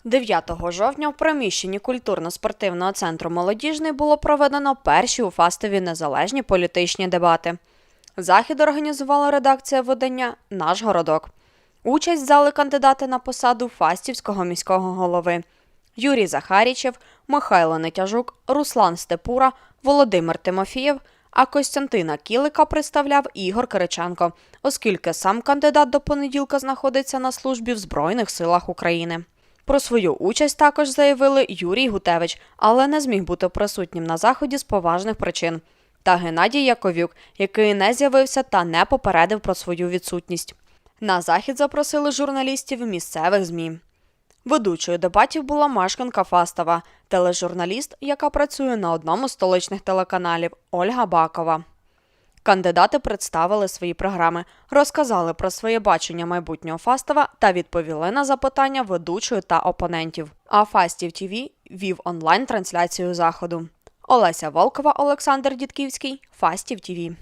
– 9 жовтня в приміщенні культурно-спортивного центру Молодіжний було проведено перші у фастові незалежні політичні дебати. Захід організувала редакція видання Наш городок. Участь взяли кандидати на посаду Фастівського міського голови Юрій Захарічев, Михайло Нетяжук, Руслан Степура, Володимир Тимофієв, а Костянтина Кілика представляв Ігор Кириченко, оскільки сам кандидат до понеділка знаходиться на службі в Збройних силах України. Про свою участь також заявили Юрій Гутевич, але не зміг бути присутнім на заході з поважних причин. Та Геннадій Яковюк, який не з'явився та не попередив про свою відсутність. На захід запросили журналістів місцевих ЗМІ. Ведучою дебатів була мешканка Фастова, тележурналіст, яка працює на одному з столичних телеканалів Ольга Бакова. Кандидати представили свої програми, розказали про своє бачення майбутнього Фастова та відповіли на запитання ведучої та опонентів. А Фастів ТІВІ вів онлайн трансляцію заходу. Олеся Волкова, Олександр Дідківський, Фастів ТІВІ.